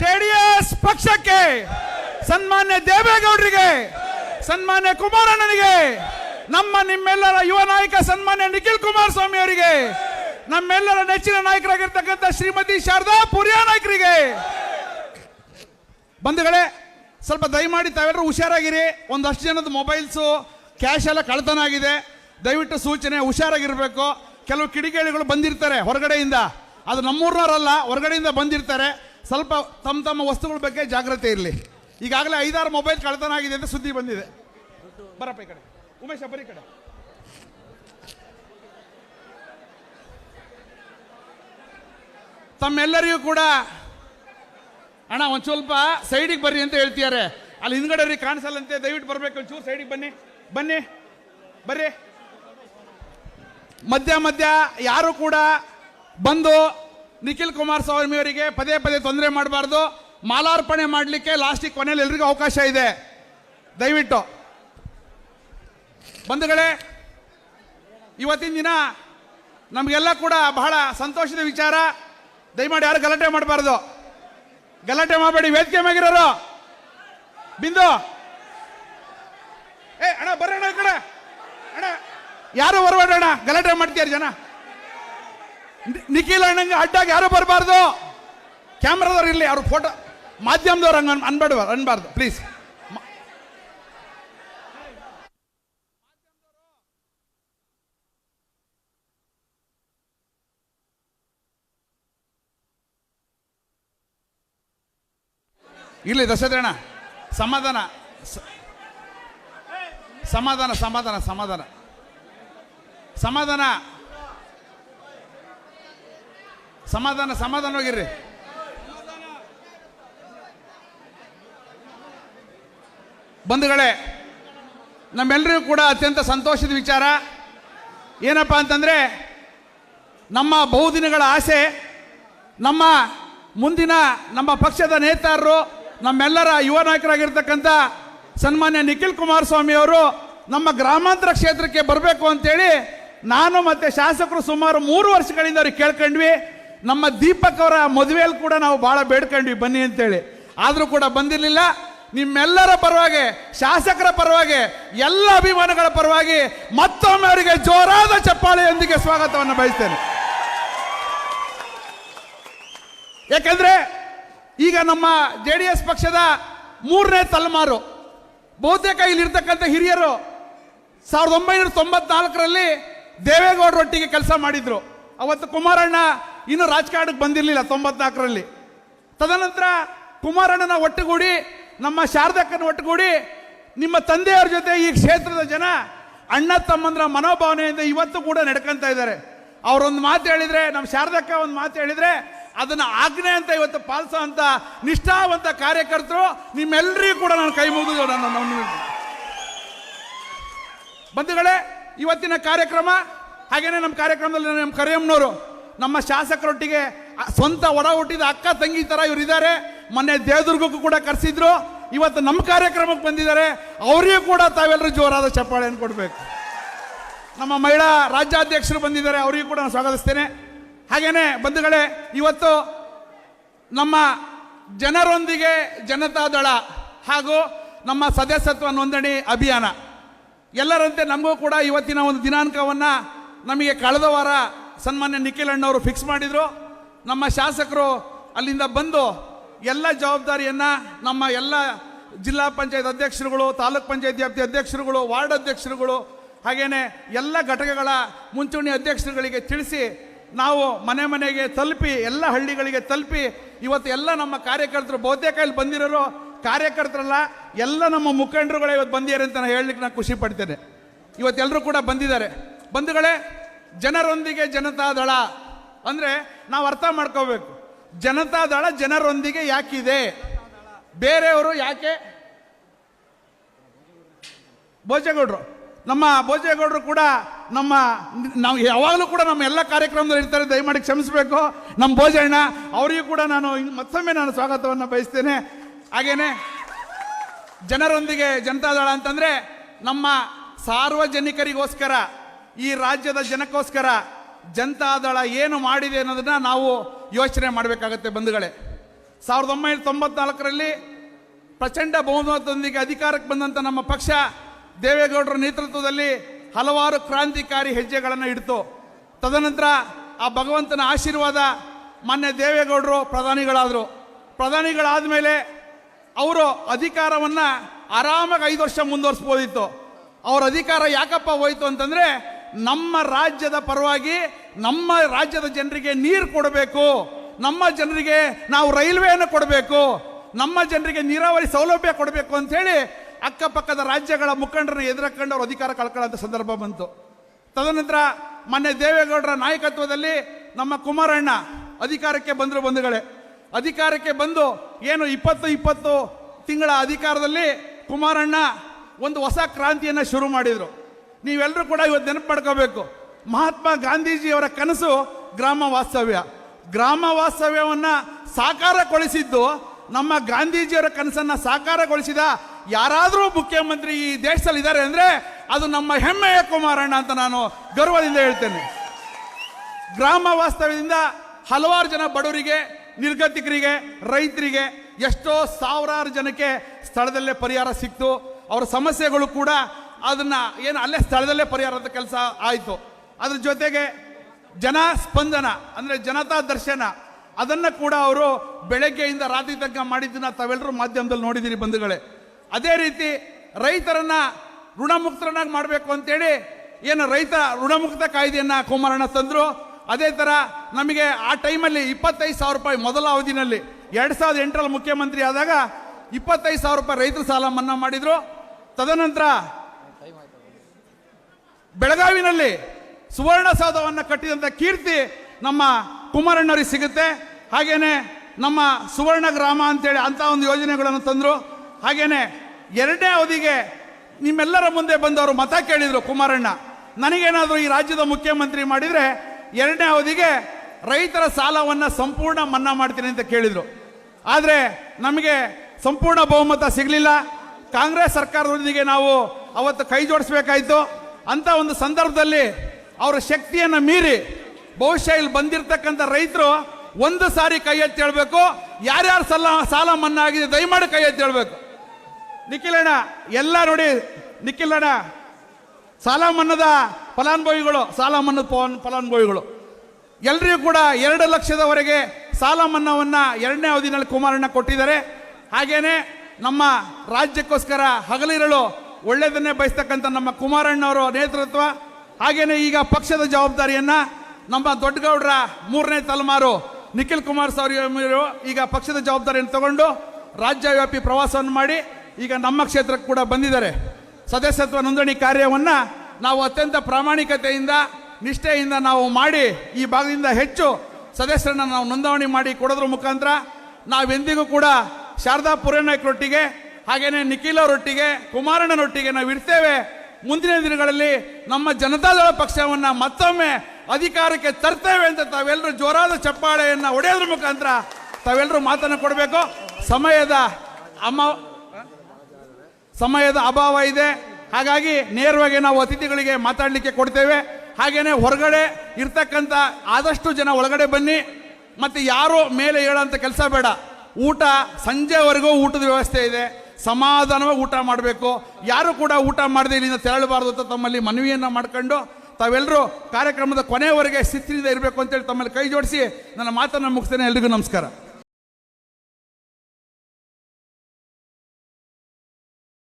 JDS ಪಕ್ಷಕ್ಕೆ ಸನ್ಮಾನ್ಯ ದೇವೇಗೌಡರಿಗೆ, ಸನ್ಮಾನ್ಯ ಕುಮಾರಣ್ಣನಿಗೆ, ನಮ್ಮ ನಿಮ್ಮೆಲ್ಲರ ಯುವ ನಾಯಕ ಸನ್ಮಾನ್ಯ ನಿಖಿಲ್ ಕುಮಾರಸ್ವಾಮಿ ಅವರಿಗೆ, ನಮ್ಮೆಲ್ಲರ ನೆಚ್ಚಿನ ನಾಯಕರಾಗಿರ್ತಕ್ಕಂಥ ಶ್ರೀಮತಿ ಶಾರದಾ ಪುರಿಯಾ ನಾಯಕರಿಗೆ. ಬಂಧುಗಳೇ, ಸ್ವಲ್ಪ ದಯಮಾಡಿ ತಾವೆಲ್ಲರೂ ಹುಷಾರಾಗಿರಿ. ಒಂದಷ್ಟು ಜನದ ಮೊಬೈಲ್ಸು, ಕ್ಯಾಶ್ ಎಲ್ಲ ಕಳ್ತನ ಆಗಿದೆ. ದಯವಿಟ್ಟು ಸೂಚನೆ ಹುಷಾರಾಗಿರಬೇಕು. ಕೆಲವು ಕಿಡಿಗೇಡಿಗಳು ಬಂದಿರ್ತಾರೆ ಹೊರಗಡೆಯಿಂದ. ಅದು ನಮ್ಮೂರವರಲ್ಲ ಹೊರಗಡೆಯಿಂದ ಬಂದಿರ್ತಾರೆ. ಸ್ವಲ್ಪ ತಮ್ಮ ತಮ್ಮ ವಸ್ತುಗಳ ಬಗ್ಗೆ ಜಾಗ್ರತೆ ಇರಲಿ. ಈಗಾಗಲೇ ಐದಾರು ಮೊಬೈಲ್ ಕಳ್ತನ ಆಗಿದೆ ಅಂತ ಸುದ್ದಿ ಬಂದಿದೆ. ಬರಪ್ಪ ಈ ಕಡೆ. ಉಮೇಶ, ಬರೀ ಕಡೆ. ತಮ್ಮೆಲ್ಲರಿಗೂ ಕೂಡ, ಅಣ್ಣ, ಒಂದು ಸ್ವಲ್ಪ ಸೈಡಿಗೆ ಬರ್ರಿ ಅಂತ ಹೇಳ್ತಿದ್ದಾರೆ. ಅಲ್ಲಿ ಹಿಂದ್ಗಡೆ ಅವ್ರಿಗೆ ಕಾಣಿಸಲ್ಲಂತೆ. ದಯವಿಟ್ಟು ಬರಬೇಕು. ಒಂಚೂರು ಸೈಡಿಗೆ ಬನ್ನಿ. ಬನ್ನಿ. ಬರ್ರಿ. ಮಧ್ಯ ಮಧ್ಯ ಯಾರು ಕೂಡ ಬಂದು ನಿಖಿಲ್ ಕುಮಾರಸ್ವಾಮಿ ಅವರಿಗೆ ಪದೇ ಪದೇ ತೊಂದರೆ ಮಾಡಬಾರ್ದು. ಮಾಲಾರ್ಪಣೆ ಮಾಡಲಿಕ್ಕೆ ಲಾಸ್ಟಿಗೆ ಕೊನೆಯಲ್ಲಿ ಎಲ್ರಿಗೂ ಅವಕಾಶ ಇದೆ. ದಯವಿಟ್ಟು. ಬಂಧುಗಳೇ, ಇವತ್ತಿನ ದಿನ ನಮಗೆಲ್ಲ ಕೂಡ ಬಹಳ ಸಂತೋಷದ ವಿಚಾರ. ದಯಮಾಡಿ ಯಾರು ಗಲಾಟೆ ಮಾಡಬಾರ್ದು. ಗಲಾಟೆ ಮಾಡಬೇಡಿ, ವೇದಿಕೆ ಮೇಗಿರೋರು ಬಿಂದು. ಏ, ಅಣ್ಣ ಬರ್ರಣ್ಣ ಈ ಕಡೆ. ಅಣ್ಣ, ಯಾರು ಬರಬೇಡ ಅಣ್ಣ? ಗಲಾಟೆ ಮಾಡ್ತೀಯಾರ ಜನ? ನಿಖಿಲ್ ಅಣ್ಣಂಗೆ ಅಡ್ಡಾಗಿ ಯಾರು ಬರಬಾರ್ದು. ಕ್ಯಾಮ್ರಾದವ್ರು ಇರಲಿ, ಅವ್ರ ಫೋಟೋ ಮಾಧ್ಯಮದವ್ರು ಹಂಗೆ ಅನ್ಬಾರ್ದು ಅನ್ಬಾರ್ದು ಪ್ಲೀಸ್ ಇಲ್ಲಿ ದಸರಾಣ ಸಮಾಧಾನ. ಸಮಾಧಾನ ಸಮಾಧಾನ ಸಮಾಧಾನ. ಸಮಾಧಾನ. ಸಮಾಧಾನ ಸಮಾಧಾನ ಹೋಗಿರ್ರಿ. ಬಂಧುಗಳೇ ನಮ್ಮೆಲ್ಲರಿಗೂ ಕೂಡ ಅತ್ಯಂತ ಸಂತೋಷದ ವಿಚಾರ. ಏನಪ್ಪ ಅಂತಂದರೆ, ನಮ್ಮ ಬಹುದಿನಗಳ ಆಸೆ, ನಮ್ಮ ಮುಂದಿನ, ನಮ್ಮ ಪಕ್ಷದ ನೇತಾರರು, ನಮ್ಮೆಲ್ಲರ ಯುವ ನಾಯಕರಾಗಿರ್ತಕ್ಕಂಥ ಸನ್ಮಾನ್ಯ ನಿಖಿಲ್ ಕುಮಾರಸ್ವಾಮಿ ಅವರು ನಮ್ಮ ಗ್ರಾಮಾಂತರ ಕ್ಷೇತ್ರಕ್ಕೆ ಬರಬೇಕು ಅಂತೇಳಿ ನಾನು ಮತ್ತು ಶಾಸಕರು ಸುಮಾರು ಮೂರು ವರ್ಷಗಳಿಂದ ಅವ್ರಿಗೆ ಕೇಳ್ಕೊಂಡ್ವಿ. ನಮ್ಮ ದೀಪಕ್ ಅವರ ಮದುವೆಯಲ್ಲಿ ಕೂಡ ನಾವು ಭಾಳ ಬೇಡ್ಕೊಂಡ್ವಿ, ಬನ್ನಿ ಅಂತೇಳಿ. ಆದರೂ ಕೂಡ ಬಂದಿರಲಿಲ್ಲ. ನಿಮ್ಮೆಲ್ಲರ ಪರವಾಗಿ, ಶಾಸಕರ ಪರವಾಗಿ, ಎಲ್ಲ ಅಭಿಮಾನಿಗಳ ಪರವಾಗಿ ಮತ್ತೊಮ್ಮೆ ಅವರಿಗೆ ಜೋರಾದ ಚಪ್ಪಾಳೆಯೊಂದಿಗೆ ಸ್ವಾಗತವನ್ನು ಬಯಸ್ತೇನೆ. ಯಾಕಂದ್ರೆ ಈಗ ನಮ್ಮ ಜೆ ಡಿ ಎಸ್ ಪಕ್ಷದ ಮೂರನೇ ತಲೆಮಾರು, ಬಹುತೇಕ ಇಲ್ಲಿರ್ತಕ್ಕಂಥ ಹಿರಿಯರು ಸಾವಿರದ ಒಂಬೈನೂರ ತೊಂಬತ್ನಾಲ್ಕರಲ್ಲಿ ದೇವೇಗೌಡರೊಟ್ಟಿಗೆ ಕೆಲಸ ಮಾಡಿದ್ರು. ಅವತ್ತು ಕುಮಾರಣ್ಣ ಇನ್ನು ರಾಜಕಾರಣಕ್ಕೆ ಬಂದಿರಲಿಲ್ಲ ತೊಂಬತ್ನಾಲ್ಕರಲ್ಲಿ. ತದನಂತರ ಕುಮಾರಣ್ಣನ ಒಟ್ಟುಗೂಡಿ, ನಮ್ಮ ಶಾರದಕ್ಕನ ಒಟ್ಟುಗೂಡಿ, ನಿಮ್ಮ ತಂದೆಯವ್ರ ಜೊತೆ ಈ ಕ್ಷೇತ್ರದ ಜನ ಅಣ್ಣ ತಮ್ಮಂದ್ರ ಮನೋಭಾವನೆಯಿಂದ ಇವತ್ತು ಕೂಡ ನಡ್ಕೊಂತ ಇದ್ದಾರೆ. ಅವರೊಂದು ಮಾತು ಹೇಳಿದ್ರೆ, ನಮ್ಮ ಶಾರದಕ್ಕ ಒಂದು ಮಾತು ಹೇಳಿದ್ರೆ, ಅದನ್ನ ಆಜ್ಞೆ ಅಂತ ಇವತ್ತು ಪಾಲಿಸೋ ಅಂತ ನಿಷ್ಠಾವಂತ ಕಾರ್ಯಕರ್ತರು ನಿಮ್ಮೆಲ್ಲರಿಗೂ ಕೂಡ ನಾನು ಕೈ ಮುಗಿದು ನಾನು- ಬಂಧುಗಳೇ, ಇವತ್ತಿನ ಕಾರ್ಯಕ್ರಮ, ಹಾಗೇನೆ ನಮ್ಮ ಕಾರ್ಯಕ್ರಮದಲ್ಲಿ ನಮ್ಮ ಕರಿಯಮ್ಮನವರು ನಮ್ಮ ಶಾಸಕರೊಟ್ಟಿಗೆ ಸ್ವಂತ ಒಡ ಹುಟ್ಟಿದ ಅಕ್ಕ ತಂಗಿ ಥರ ಇವರು ಇದ್ದಾರೆ ಮೊನ್ನೆ ದೇವದುರ್ಗಕ್ಕೂ ಕೂಡ ಕರೆಸಿದ್ರು. ಇವತ್ತು ನಮ್ಮ ಕಾರ್ಯಕ್ರಮಕ್ಕೆ ಬಂದಿದ್ದಾರೆ. ಅವರಿಗೂ ಕೂಡ ತಾವೆಲ್ಲರೂ ಜೋರಾದ ಚಪ್ಪಾಳೆಯನ್ನು ಕೊಡಬೇಕು. ನಮ್ಮ ಮಹಿಳಾ ರಾಜ್ಯಾಧ್ಯಕ್ಷರು ಬಂದಿದ್ದಾರೆ. ಅವರಿಗೂ ಕೂಡ ನಾನು ಸ್ವಾಗತಿಸ್ತೇನೆ. ಹಾಗೇನೆ ಬಂಧುಗಳೇ, ಇವತ್ತು ನಮ್ಮ ಜನರೊಂದಿಗೆ ಜನತಾದಳ ಹಾಗೂ ನಮ್ಮ ಸದಸ್ಯತ್ವ ನೋಂದಣಿ ಅಭಿಯಾನ. ಎಲ್ಲರಂತೆ ನಮಗೂ ಕೂಡ ಇವತ್ತಿನ ಒಂದು ದಿನಾಂಕವನ್ನು ನಮಗೆ ಕಳೆದ ವಾರ ಸನ್ಮಾನ್ಯ ನಿಖಿಲ್ ಅಣ್ಣವರು ಫಿಕ್ಸ್ ಮಾಡಿದರು. ನಮ್ಮ ಶಾಸಕರು ಅಲ್ಲಿಂದ ಬಂದು ಎಲ್ಲ ಜವಾಬ್ದಾರಿಯನ್ನು ನಮ್ಮ ಎಲ್ಲ ಜಿಲ್ಲಾ ಪಂಚಾಯತ್ ಅಧ್ಯಕ್ಷರುಗಳು, ತಾಲೂಕ್ ಪಂಚಾಯತ್ ವ್ಯಾಪ್ತಿ ಅಧ್ಯಕ್ಷರುಗಳು, ವಾರ್ಡ್ ಅಧ್ಯಕ್ಷರುಗಳು, ಹಾಗೇನೆ ಎಲ್ಲ ಘಟಕಗಳ ಮುಂಚೂಣಿ ಅಧ್ಯಕ್ಷರುಗಳಿಗೆ ತಿಳಿಸಿ, ನಾವು ಮನೆ ಮನೆಗೆ ತಲುಪಿ, ಎಲ್ಲ ಹಳ್ಳಿಗಳಿಗೆ ತಲುಪಿ, ಇವತ್ತು ಎಲ್ಲ ನಮ್ಮ ಕಾರ್ಯಕರ್ತರು ಬಹುತೇಕ ಬಂದಿರೋರು, ಕಾರ್ಯಕರ್ತರಲ್ಲ, ಎಲ್ಲ ನಮ್ಮ ಮುಖಂಡರುಗಳೇ ಇವತ್ತು ಬಂದಿದ್ದಾರೆ ಅಂತ ನಾನು ಹೇಳಲಿಕ್ಕೆ ನಾನು ಖುಷಿ ಪಡ್ತೇನೆ. ಇವತ್ತೆಲ್ಲರೂ ಕೂಡ ಬಂದಿದ್ದಾರೆ. ಬಂಧುಗಳೇ ಜನರೊಂದಿಗೆ ಜನತಾದಳ ಅಂದರೆ ನಾವು ಅರ್ಥ ಮಾಡ್ಕೋಬೇಕು. ಜನತಾದಳ ಜನರೊಂದಿಗೆ ಯಾಕಿದೆ? ಬೇರೆಯವರು ಯಾಕೆ? ಭೋಜೇಗೌಡರು. ನಮ್ಮ ಭೋಜೇಗೌಡರು ಕೂಡ ನಮ್ಮ, ನಾವು ಯಾವಾಗಲೂ ಕೂಡ ನಮ್ಮ ಎಲ್ಲ ಕಾರ್ಯಕ್ರಮದಲ್ಲಿ ಇರ್ತಾರೆ, ದಯಮಾಡಿ ಕ್ಷಮಿಸಬೇಕು. ನಮ್ಮ ಭೋಜಣ್ಣ, ಅವರಿಗೂ ಕೂಡ ನಾನು ಮತ್ತೊಮ್ಮೆ ನಾನು ಸ್ವಾಗತವನ್ನು ಬಯಸ್ತೇನೆ. ಹಾಗೇನೆ, ಜನರೊಂದಿಗೆ ಜನತಾದಳ ಅಂತಂದರೆ ನಮ್ಮ ಸಾರ್ವಜನಿಕರಿಗೋಸ್ಕರ ಈ ರಾಜ್ಯದ ಜನಕ್ಕೋಸ್ಕರ ಜನತಾದಳ ಏನು ಮಾಡಿದೆ ಅನ್ನೋದನ್ನ ನಾವು ಯೋಚನೆ ಮಾಡಬೇಕಾಗತ್ತೆ ಬಂಧುಗಳೇ. ಸಾವಿರದ ಒಂಬೈನೂರ ತೊಂಬತ್ನಾಲ್ಕರಲ್ಲಿ ಪ್ರಚಂಡ ಬಹುಮತದೊಂದಿಗೆ ಅಧಿಕಾರಕ್ಕೆ ಬಂದಂಥ ನಮ್ಮ ಪಕ್ಷ ದೇವೇಗೌಡರ ನೇತೃತ್ವದಲ್ಲಿ ಹಲವಾರು ಕ್ರಾಂತಿಕಾರಿ ಹೆಜ್ಜೆಗಳನ್ನು ಇಡ್ತು. ತದನಂತರ ಆ ಭಗವಂತನ ಆಶೀರ್ವಾದ ಮಾನ್ಯ ದೇವೇಗೌಡರು ಪ್ರಧಾನಿಗಳಾದರು. ಪ್ರಧಾನಿಗಳಾದ ಮೇಲೆ ಅವರು ಅಧಿಕಾರವನ್ನು ಆರಾಮಾಗಿ ಐದು ವರ್ಷ ಮುಂದುವರಿಸ್ಬೋದಿತ್ತು. ಅವ್ರ ಅಧಿಕಾರ ಯಾಕಪ್ಪ ಹೋಯ್ತು ಅಂತಂದ್ರೆ ನಮ್ಮ ರಾಜ್ಯದ ಪರವಾಗಿ ನಮ್ಮ ರಾಜ್ಯದ ಜನರಿಗೆ ನೀರು ಕೊಡಬೇಕು. ನಮ್ಮ ಜನರಿಗೆ ನಾವು ರೈಲ್ವೆಯನ್ನು ಕೊಡಬೇಕು. ನಮ್ಮ ಜನರಿಗೆ ನೀರಾವರಿ ಸೌಲಭ್ಯ ಕೊಡಬೇಕು ಅಂತ ಹೇಳಿ ಅಕ್ಕಪಕ್ಕದ ರಾಜ್ಯಗಳ ಮುಖಂಡರನ್ನು ಎದುರಕೊಂಡು ಅವರು ಅಧಿಕಾರ ಕಳ್ಕೊಳ್ಳೋ ಸಂದರ್ಭ ಬಂತು. ತದನಂತರ ಮೊನ್ನೆ ದೇವೇಗೌಡರ ನಾಯಕತ್ವದಲ್ಲಿ ನಮ್ಮ ಕುಮಾರಣ್ಣ ಅಧಿಕಾರಕ್ಕೆ ಬಂದರು ಬಂಧುಗಳೇ. ಅಧಿಕಾರಕ್ಕೆ ಬಂದು ಏನು ಇಪ್ಪತ್ತು ಇಪ್ಪತ್ತು ತಿಂಗಳ ಅಧಿಕಾರದಲ್ಲಿ ಕುಮಾರಣ್ಣ ಒಂದು ಹೊಸ ಕ್ರಾಂತಿಯನ್ನು ಶುರು ಮಾಡಿದರು. ನೀವೆಲ್ಲರೂ ಕೂಡ ಇವತ್ತು ನೆನಪು ಮಾಡ್ಕೋಬೇಕು ಮಹಾತ್ಮ ಗಾಂಧೀಜಿಯವರ ಕನಸು ಗ್ರಾಮ ವಾಸ್ತವ್ಯ. ಗ್ರಾಮ ವಾಸ್ತವ್ಯವನ್ನು ಸಾಕಾರಗೊಳಿಸಿದ್ದು, ನಮ್ಮ ಗಾಂಧೀಜಿಯವರ ಕನಸನ್ನು ಸಾಕಾರಗೊಳಿಸಿದ ಯಾರಾದರೂ ಮುಖ್ಯಮಂತ್ರಿ ಈ ದೇಶದಲ್ಲಿ ಇದ್ದಾರೆ ಅಂದರೆ ಅದು ನಮ್ಮ ಹೆಮ್ಮೆಯ ಕುಮಾರಣ್ಣ ಅಂತ ನಾನು ಗರ್ವದಿಂದ ಹೇಳ್ತೇನೆ. ಗ್ರಾಮ ವಾಸ್ತವ್ಯದಿಂದ ಹಲವಾರು ಜನ ಬಡವರಿಗೆ, ನಿರ್ಗತಿಕರಿಗೆ, ರೈತರಿಗೆ ಎಷ್ಟೋ ಸಾವಿರಾರು ಜನಕ್ಕೆ ಸ್ಥಳದಲ್ಲೇ ಪರಿಹಾರ ಸಿಕ್ತು. ಅವರ ಸಮಸ್ಯೆಗಳು ಕೂಡ ಅದನ್ನ ಏನು ಅಲ್ಲೇ ಸ್ಥಳದಲ್ಲೇ ಪರಿಹಾರದ ಕೆಲಸ ಆಯಿತು. ಅದ್ರ ಜೊತೆಗೆ ಜನ ಸ್ಪಂದನ ಅಂದ್ರೆ ಜನತಾ ದರ್ಶನ, ಅದನ್ನ ಕೂಡ ಅವರು ಬೆಳಗ್ಗೆಯಿಂದ ರಾತ್ರಿ ತನಕ ಮಾಡಿದ್ದನ್ನ ತಾವೆಲ್ಲರೂ ಮಾಧ್ಯಮದಲ್ಲಿ ನೋಡಿದ್ದೀರಿ ಬಂಧುಗಳೇ. ಅದೇ ರೀತಿ ರೈತರನ್ನ ಋಣಮುಕ್ತರನ್ನಾಗಿ ಮಾಡಬೇಕು ಅಂತೇಳಿ ಏನು ರೈತ ಋಣಮುಕ್ತ ಕಾಯ್ದೆಯನ್ನು ಕುಮಾರಣ್ಣ ತಂದ್ರು. ಅದೇ ತರ ನಮಗೆ ಆ ಟೈಮಲ್ಲಿ ಇಪ್ಪತ್ತೈದು ಸಾವಿರ ರೂಪಾಯಿ ಮೊದಲ ಅವಧಿನಲ್ಲಿ, ಎರಡು ಸಾವಿರದ ಎಂಟರಲ್ಲಿ ಮುಖ್ಯಮಂತ್ರಿ ಆದಾಗ ಇಪ್ಪತ್ತೈದು ಸಾವಿರ ರೂಪಾಯಿ ರೈತರ ಸಾಲ ಮನ್ನಾ ಮಾಡಿದ್ರು. ತದನಂತರ ಬೆಳಗಾವಿನಲ್ಲಿ ಸುವರ್ಣ ಸೌಧವನ್ನು ಕಟ್ಟಿದಂಥ ಕೀರ್ತಿ ನಮ್ಮ ಕುಮಾರಣ್ಣವ್ರಿಗೆ ಸಿಗುತ್ತೆ. ಹಾಗೆಯೇ ನಮ್ಮ ಸುವರ್ಣ ಗ್ರಾಮ ಅಂತೇಳಿ ಅಂತ ಒಂದು ಯೋಜನೆಗಳನ್ನು ತಂದರು. ಹಾಗೆಯೇ ಎರಡನೇ ಅವಧಿಗೆ ನಿಮ್ಮೆಲ್ಲರ ಮುಂದೆ ಬಂದವರು ಮತ ಕೇಳಿದರು ಕುಮಾರಣ್ಣ. ನನಗೇನಾದರೂ ಈ ರಾಜ್ಯದ ಮುಖ್ಯಮಂತ್ರಿ ಮಾಡಿದರೆ ಎರಡನೇ ಅವಧಿಗೆ ರೈತರ ಸಾಲವನ್ನು ಸಂಪೂರ್ಣ ಮನ್ನಾ ಮಾಡ್ತೀನಿ ಅಂತ ಕೇಳಿದರು. ಆದರೆ ನಮಗೆ ಸಂಪೂರ್ಣ ಬಹುಮತ ಸಿಗಲಿಲ್ಲ. ಕಾಂಗ್ರೆಸ್ ಸರ್ಕಾರದೊಂದಿಗೆ ನಾವು ಅವತ್ತು ಕೈ ಜೋಡಿಸ್ಬೇಕಾಯ್ತು. ಅಂತ ಒಂದು ಸಂದರ್ಭದಲ್ಲಿ ಅವರ ಶಕ್ತಿಯನ್ನು ಮೀರಿ ಬಹುಶಃ ಇಲ್ಲಿ ಬಂದಿರತಕ್ಕಂಥ ರೈತರು ಒಂದು ಸಾರಿ ಕೈ ಎತ್ತಿ ಹೇಳ್ಬೇಕು, ಯಾರ್ಯಾರು ಸಾಲ ಸಾಲ ಮನ್ನಾ ಆಗಿದೆ ದಯಮಾಡಿ ಕೈ ಎತ್ತಿ ಹೇಳ್ಬೇಕು. ನಿಖಿಲಣ್ಣ ಎಲ್ಲ ನೋಡಿ ನಿಖಿಲಣ್ಣ ಸಾಲ ಮನ್ನದ ಫಲಾನುಭವಿಗಳು, ಸಾಲ ಮನ್ನದ ಫಲಾನ್- ಫಲಾನುಭವಿಗಳು. ಎಲ್ರಿಗೂ ಕೂಡ ಎರಡು ಲಕ್ಷದವರೆಗೆ ಸಾಲ ಮನ್ನಾವನ್ನ ಎರಡನೇ ಅವಧಿನಲ್ಲಿ ಕುಮಾರಣ್ಣ ಕೊಟ್ಟಿದ್ದಾರೆ. ಹಾಗೇನೆ ನಮ್ಮ ರಾಜ್ಯಕ್ಕೋಸ್ಕರ ಹಗಲಿರಲು ಒಳ್ಳೆಯದನ್ನೇ ಬಯಸ್ತಕ್ಕಂಥ ನಮ್ಮ ಕುಮಾರಣ್ಣವರ ನೇತೃತ್ವ, ಹಾಗೇನೆ ಈಗ ಪಕ್ಷದ ಜವಾಬ್ದಾರಿಯನ್ನು ನಮ್ಮ ದೊಡ್ಡಗೌಡರ ಮೂರನೇ ತಲೆಮಾರು ನಿಖಿಲ್ ಕುಮಾರ್ ಅವರು ಈಗ ಪಕ್ಷದ ಜವಾಬ್ದಾರಿಯನ್ನು ತಗೊಂಡು ರಾಜ್ಯವ್ಯಾಪಿ ಪ್ರವಾಸವನ್ನು ಮಾಡಿ ಈಗ ನಮ್ಮ ಕ್ಷೇತ್ರಕ್ಕೆ ಕೂಡ ಬಂದಿದ್ದಾರೆ. ಸದಸ್ಯತ್ವ ನೋಂದಣಿ ಕಾರ್ಯವನ್ನು ನಾವು ಅತ್ಯಂತ ಪ್ರಾಮಾಣಿಕತೆಯಿಂದ, ನಿಷ್ಠೆಯಿಂದ ನಾವು ಮಾಡಿ ಈ ಭಾಗದಿಂದ ಹೆಚ್ಚು ಸದಸ್ಯರನ್ನು ನಾವು ನೋಂದಣಿ ಮಾಡಿ ಕೊಡೋದ್ರ ಮುಖಾಂತರ ನಾವೆಂದಿಗೂ ಕೂಡ ಶಾರದಾ ಪುರನಾಯಕರೊಟ್ಟಿಗೆ ಹಾಗೇನೆ ನಿಖಿಲ್ ಅವರೊಟ್ಟಿಗೆ ಕುಮಾರಣ್ಣನೊಟ್ಟಿಗೆ ನಾವು ಇರ್ತೇವೆ. ಮುಂದಿನ ದಿನಗಳಲ್ಲಿ ನಮ್ಮ ಜನತಾದಳ ಪಕ್ಷವನ್ನ ಮತ್ತೊಮ್ಮೆ ಅಧಿಕಾರಕ್ಕೆ ತರ್ತೇವೆ ಅಂತ ತಾವೆಲ್ಲರೂ ಜೋರಾದ ಚಪ್ಪಾಳೆಯನ್ನ ಒಡೆಯೋದ್ರ ಮುಖಾಂತರ ತಾವೆಲ್ಲರೂ ಮಾತನ್ನು ಕೊಡಬೇಕು. ಸಮಯದ ಅಮ್ಮ ಸಮಯದ ಅಭಾವ ಇದೆ. ಹಾಗಾಗಿ ನೇರವಾಗಿ ನಾವು ಅತಿಥಿಗಳಿಗೆ ಮಾತಾಡಲಿಕ್ಕೆ ಕೊಡ್ತೇವೆ. ಹಾಗೇನೆ ಹೊರಗಡೆ ಇರ್ತಕ್ಕಂಥ ಆದಷ್ಟು ಜನ ಒಳಗಡೆ ಬನ್ನಿ. ಮತ್ತೆ ಯಾರು ಮೇಲೆ ಹೇಳೋಂಥ ಕೆಲಸ ಬೇಡ. ಊಟ ಸಂಜೆವರೆಗೂ ಊಟದ ವ್ಯವಸ್ಥೆ ಇದೆ. ಸಮಾಧಾನವಾಗಿ ಊಟ ಮಾಡಬೇಕು. ಯಾರು ಕೂಡ ಊಟ ಮಾಡದೆ ಇಲ್ಲಿಂದ ತೆರಳಬಾರದು ಅಂತ ತಮ್ಮಲ್ಲಿ ಮನವಿಯನ್ನು ಮಾಡ್ಕೊಂಡು ತಾವೆಲ್ಲರೂ ಕಾರ್ಯಕ್ರಮದ ಕೊನೆಯವರೆಗೆ ಸ್ಥಿತಿಯಿಂದ ಇರಬೇಕು ಅಂತೇಳಿ ತಮ್ಮಲ್ಲಿ ಕೈ ಜೋಡಿಸಿ ನನ್ನ ಮಾತನ್ನು ಮುಗಿಸ್ತೇನೆ. ಎಲ್ರಿಗೂ ನಮಸ್ಕಾರ.